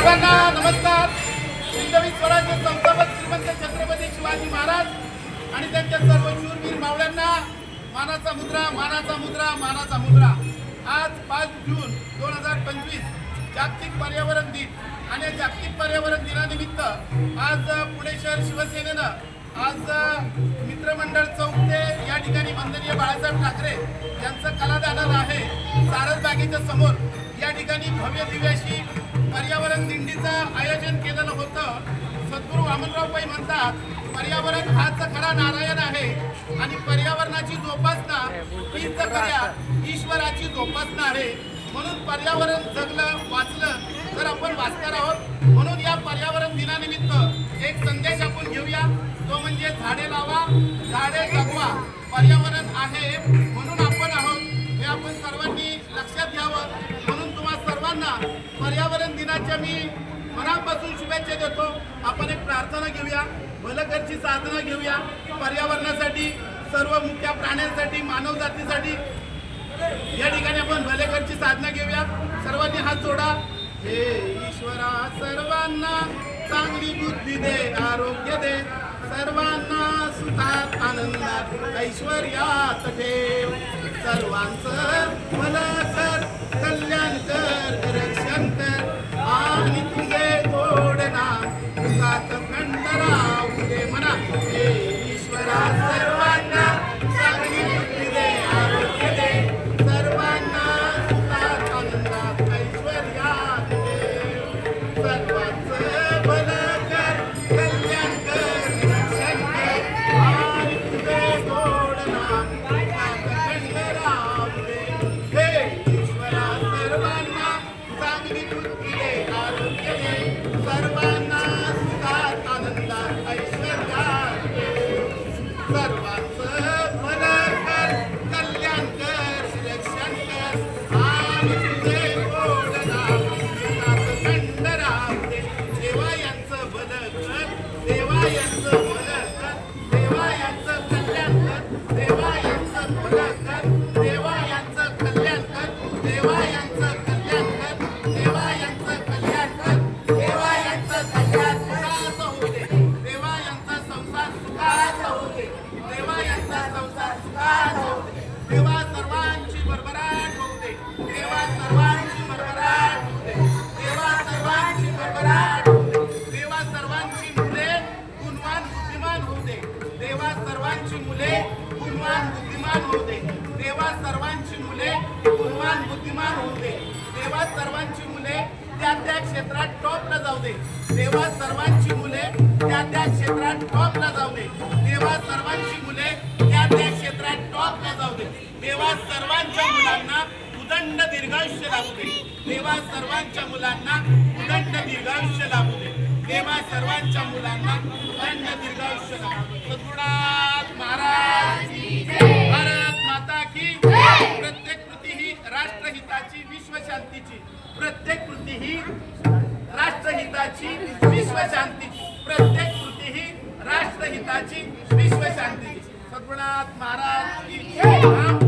सर्वांना नमस्कार. हिंदवी स्वराज्य संस्थापक श्रीमंत छत्रपती शिवाजी महाराज आणि त्यांच्या सर्व शूरवीर मावळ्यांना मानाचा मुद्रा मानाचा मुद्रा मानाचा मुद्रा. आज पाच जून दोन हजार पंचवीस जागतिक पर्यावरण दिन आणि या जागतिक पर्यावरण दिनानिमित्त आज पुणे शहर शिवसेनेनं आज मित्रमंडळ चौक ते या ठिकाणी वंदनीय बाळासाहेब ठाकरे यांचं कलादालन आहे. सारसबागेच्या समोर या ठिकाणी भव्य दिव्याशी पर्यावरण दिंडीचं आयोजन केलेलं होतं. सद्गुरू वामनराव पै म्हणतात पर्यावरण हाच खरा नारायण आहे आणि पर्यावरणाची जोपासना हीच खऱ्या ईश्वराची जोपासना आहे. म्हणून पर्यावरण जगलं वाचलं तर आपण वाचणार आहोत. म्हणून या पर्यावरण दिनानिमित्त एक संदेश आपण घेऊया. तो म्हणजे झाडे लावा झाडे जगवा. पर्यावरण आहे म्हणून सर्वांना पर्यावरण दिनाच्या मी मनापासून शुभेच्छा देतो. आपण एक प्रार्थना घेऊया भलकरची साधना घेऊया. पर्यावरणासाठी सर्व मुख्या प्राण्यांसाठी मानव जातीसाठी या ठिकाणी आपण भलेकरची साधना घेऊया. सर्वांनी हात जोडा. हे ईश्वरा सर्वांना चांगली बुद्धी दे आरोग्य दे. सर्वांना सुखात आनंदात ऐश्वर्यात ठेव. सर्वांचं देवा यांचं भलं देवा यांचं भलं देवा सर्वांची मुले त्या त्या क्षेत्रात टॉपला जाऊ दे. देवा सर्वांची मुले देवा सर्वांच्या मुलांना उदंड दीर्घायुष्य लाभू दे देवा सर्वांच्या मुलांना उदंड दीर्घायुष्य लाभू दे देवा सर्वांच्या मुलांना उदंड दीर्घायुष्य लाभू सद्गुणात महाराज भारत माता की प्रत्येक कृती ही राष्ट्रहिताची विश्वशांतीची. प्रत्येक कृती ही राष्ट्रहिताची विश्वशांतीची प्रत्येक कृती ही राष्ट्रहिताची विश्वशांतीची सद्गुणात महाराज की